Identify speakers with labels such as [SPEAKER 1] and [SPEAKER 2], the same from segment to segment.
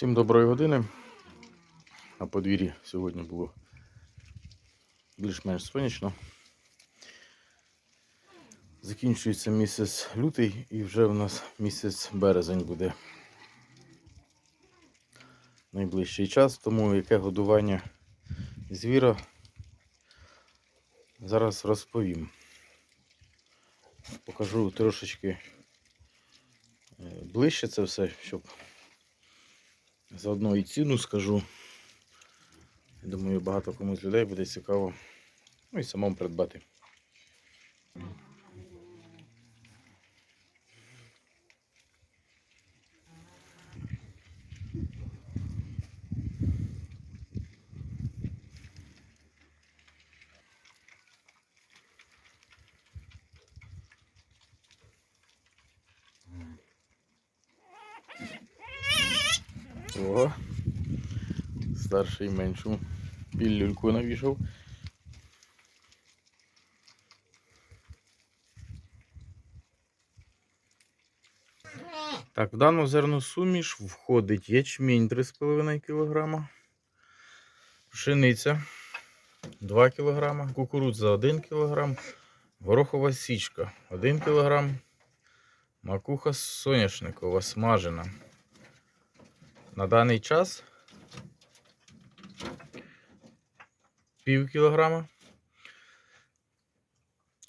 [SPEAKER 1] Всім доброї години. На подвір'ї сьогодні було більш-менш сонячно. Закінчується місяць лютий і вже в нас місяць березень буде найближчий час, тому яке годування звіра зараз розповім. Покажу трошечки е, ближче це все, щоб Заодно і ціну скажу. Я Думаю, багато комусь людей буде цікаво. Ну і самому придбати. О, старший меншому пілюльку навішав. Так, в дану зерносуміш входить ячмінь 3,5 кг, пшениця 2 кг, кукурудза 1 кг, горохова січка 1 кг, макуха соняшникова смажена. На даний час пів кілограма.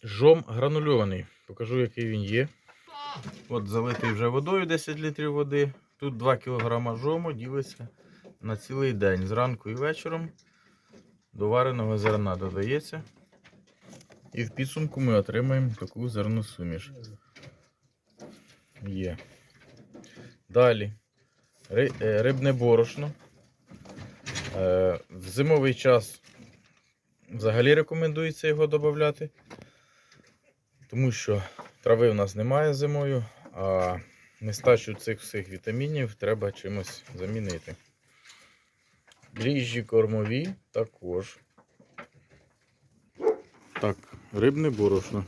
[SPEAKER 1] Жом гранульований. Покажу, який він є. От залитий вже водою 10 літрів води. Тут 2 кг жому ділиться на цілий день. Зранку і вечором до вареного зерна додається. І в підсумку ми отримаємо таку зерносуміш. Є. Далі. Е, Рибне борошно. Е, В зимовий час взагалі рекомендується його додати, тому що трави у нас немає зимою, а нестачу цих всіх вітамінів треба чимось замінити. Дріжджі кормові також. Так, рибне борошно.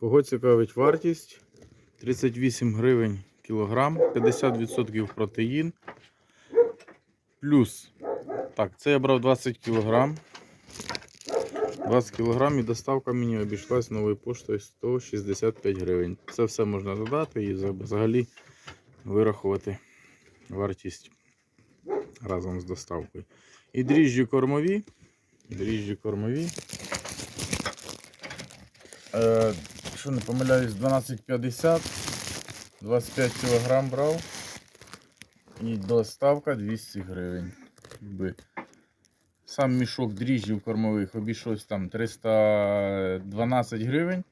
[SPEAKER 1] Кого цікавить вартість? 38 гривень кілограм, 50% протеїн. Плюс, так, це я брав 20 кілограм. 20 кілограм і доставка мені обійшлась новою поштою 165 гривень. Це все можна додати і взагалі вирахувати вартість разом з доставкою. І дріжджі кормові. Дріжджі кормові. Е, якщо не помиляюсь, 12,50. 25 кг брав. І доставка 200 гривень. Сам мішок дріжджів кормових обійшовся там 312 гривень,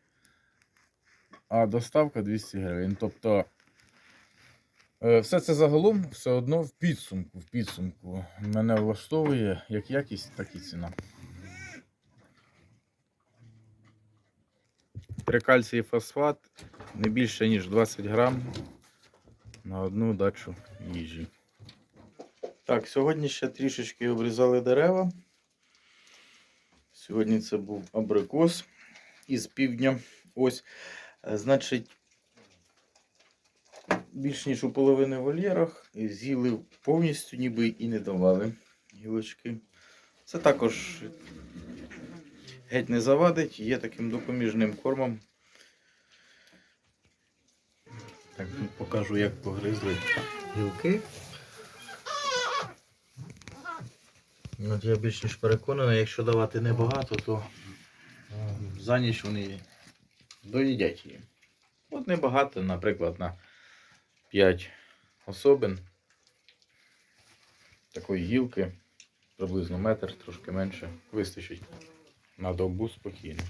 [SPEAKER 1] а доставка 200 гривень. Тобто е, все це загалом все одно в підсумку. В підсумку мене влаштовує як якість, так і ціна. Трикальцій фосфат не більше ніж 20 грам на одну дачу їжі. Так, сьогодні ще трішечки обрізали дерева. Сьогодні це був абрикос із півдня. Ось, е, значить, більш ніж у половини вольєрах з'їли повністю, ніби і не давали гілочки. Це також геть не завадить, є таким допоміжним кормом. Так, ну, покажу, як погризли гілки. От я більш ніж переконаний, якщо давати небагато, то е, за ніч вони доїдять її. От небагато, наприклад, на 5 особин такої гілки, приблизно метр, трошки менше, вистачить на добу спокійно.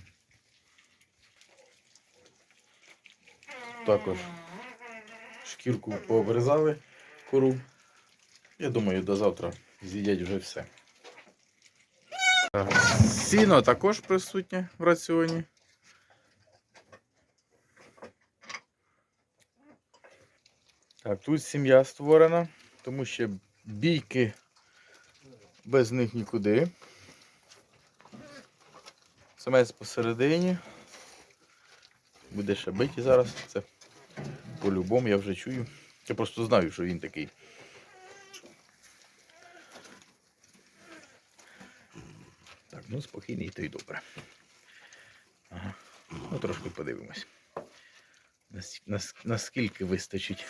[SPEAKER 1] Також шкірку пообрізали кору. Я думаю, до завтра з'їдять вже все. Сіно також присутнє в раціоні. Так, тут сім'я створена, тому що бійки без них нікуди. Самець посередині. Буде ще биті зараз. Це по-любому я вже чую. Я просто знаю, що він такий. Так, ну спокійний, то й добре. Ага. Ну, трошки подивимось. Нас- нас- Наскільки вистачить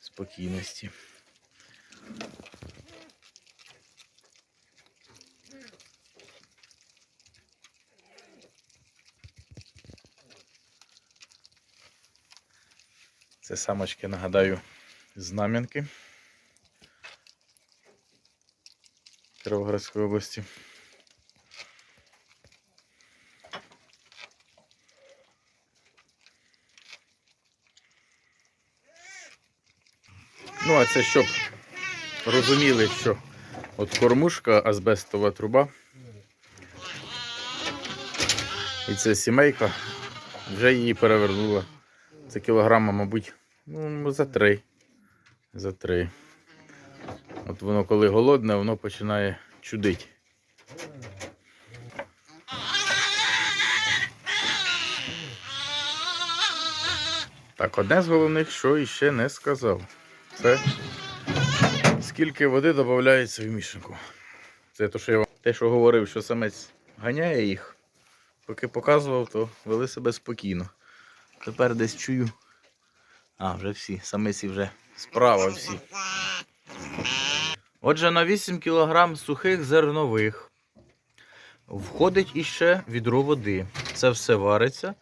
[SPEAKER 1] спокійності. Це самочки, нагадаю, знам'янки Кіровоградської області. Ну, а це щоб розуміли, що от кормушка, азбестова труба. І це сімейка вже її перевернула. Це кілограма, мабуть, ну, за три. За три. От воно коли голодне, воно починає чудить. Так, одне з головних, що іще не сказав. Це скільки води додається в мішанку. Це те, що я вам те, що говорив, що самець ганяє їх. Поки показував, то вели себе спокійно. Тепер десь чую. А, вже всі, самиці вже справа всі. Отже, на 8 кг сухих зернових входить іще відро води. Це все вариться.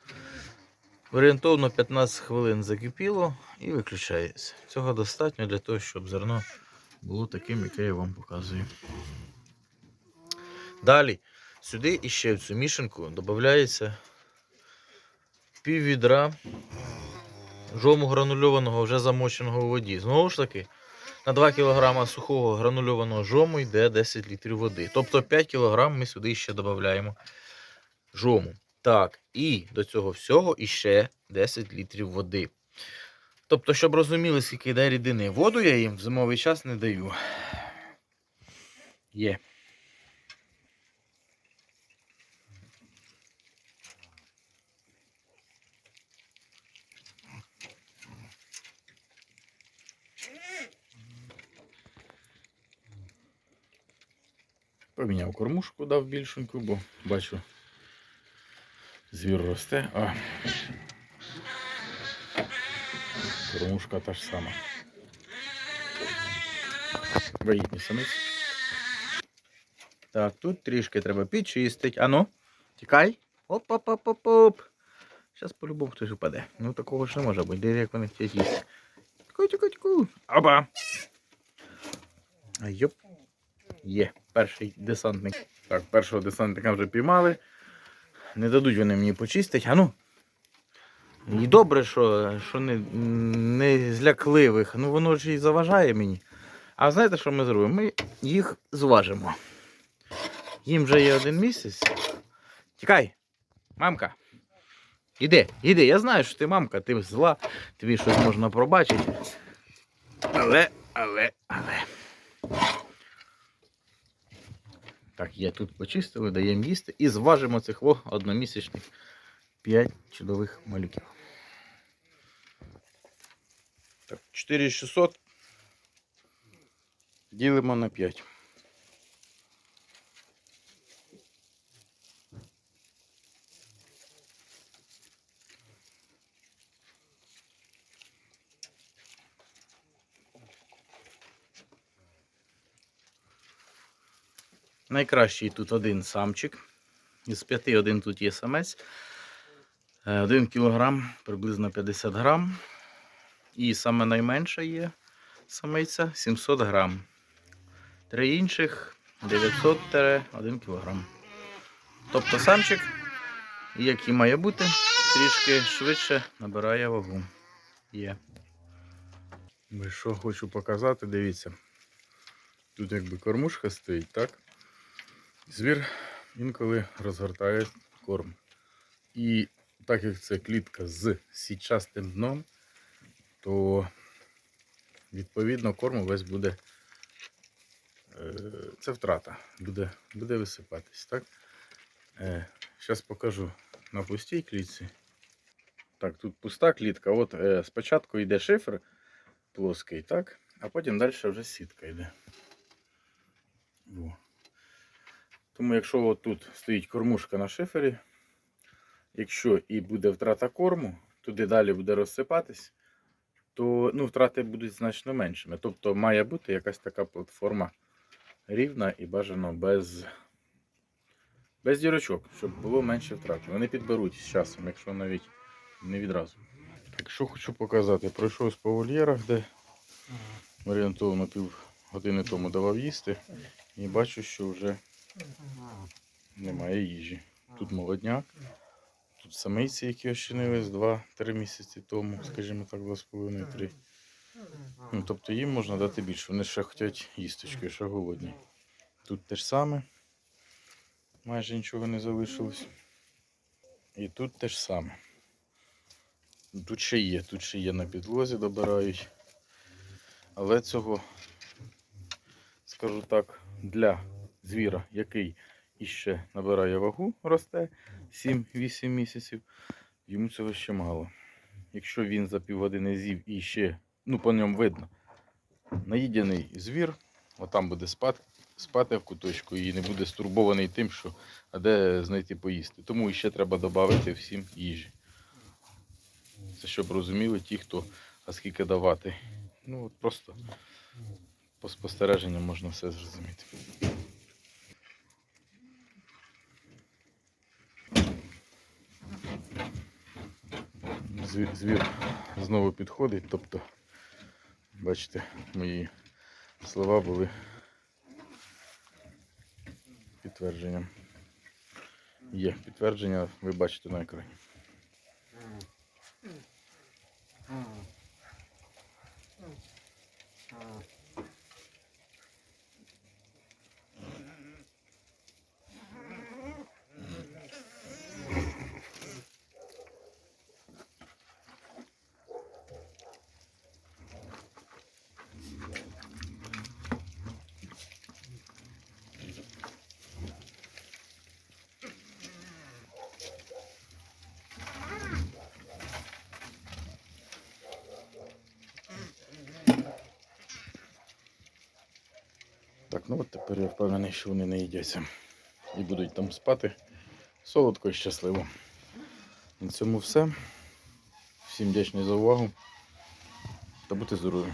[SPEAKER 1] Орієнтовно 15 хвилин закипіло і виключається. Цього достатньо для того, щоб зерно було таким, яке я вам показую. Далі, сюди іще в цю мішанку додається пів відра жому гранульованого, вже замоченого у воді. Знову ж таки, на 2 кг сухого гранульованого жому йде 10 літрів води. Тобто 5 кг ми сюди ще додаємо жому. Так, і до цього всього іще 10 літрів води. Тобто, щоб розуміли, скільки йде рідини. Воду я їм в зимовий час не даю. Є. Поміняв кормушку, дав більшеньку, бо бачу, звір росте, а кормушка та ж сама. Вагітні самиць. Так, тут трішки треба підчистити. Ану, тікай. Оп-оп-оп-оп-оп. Зараз по-любому хтось упаде. Ну такого ж не може бути. Диви, як вони їсти. Тіку, тіку, тіку. Опа. Йоп. Є, перший десантник. Так, першого десантника вже піймали. Не дадуть вони мені почистити. А ну. І добре, що, що не, не злякливих. Ну воно ж і заважає мені. А знаєте, що ми зробимо? Ми їх зважимо. Їм вже є один місяць. Тікай, мамка. Іди, іди. Я знаю, що ти мамка, ти зла, тобі щось можна пробачити. Але, але, але. Так, є тут почистили, даємо їсти і зважимо цих во одномісячних 5 чудових малюків. Так, 4600 ділимо на 5. Найкращий тут один самчик. Із п'яти один тут є самець. Е, Один кілограм, приблизно 50 грам. І саме найменша є самиця 700 грам. Три інших 900-1 кілограм. Тобто самчик, як і має бути, трішки швидше набирає вагу. Є. Що хочу показати, дивіться. Тут якби кормушка стоїть, так? Звір інколи розгортає корм. І так як це клітка з січастим дном, то відповідно корм увесь буде. е, Це втрата, буде, буде висипатись. так? Зараз покажу на пустій клітці. Так, тут пуста клітка. От е, спочатку йде шифр, плоский, так? А потім далі вже сітка йде. Во. Тому якщо от тут стоїть кормушка на шифері, якщо і буде втрата корму, туди далі буде розсипатись, то ну, втрати будуть значно меншими. Тобто має бути якась така платформа рівна і бажано без, без дірочок, щоб було менше втрат. Вони підберуть з часом, якщо навіть не відразу. Так що хочу показати, пройшовся по вольєрах, де орієнтовно пів години тому давав їсти, і бачу, що вже немає їжі. Тут молодняк, тут самиці, які ощинились 2-3 місяці тому, скажімо так, 2,5-3. Ну, тобто їм можна дати більше. Вони ще хочуть їсточки, ще голодні. Тут те ж саме. Майже нічого не залишилось. І тут те ж саме. Тут ще є, тут ще є на підлозі, добирають. Але цього, скажу так, для звіра, який іще набирає вагу, росте 7-8 місяців, йому цього ще мало. Якщо він за півгодини з'їв і ще, ну по ньому видно, наїдений звір, отам буде спати, спати в куточку і не буде стурбований тим, що а де знайти поїсти. Тому ще треба додати всім їжі. Це щоб розуміли ті, хто а скільки давати. Ну от просто по спостереженням можна все зрозуміти. Звір, знову підходить, тобто, бачите, мої слова були підтвердженням. Є підтвердження, ви бачите на екрані. Так, ну от тепер я впевнений, що вони не їдяться. І будуть там спати солодко і щасливо. На цьому все. Всім вдячний за увагу. Та будьте здорові.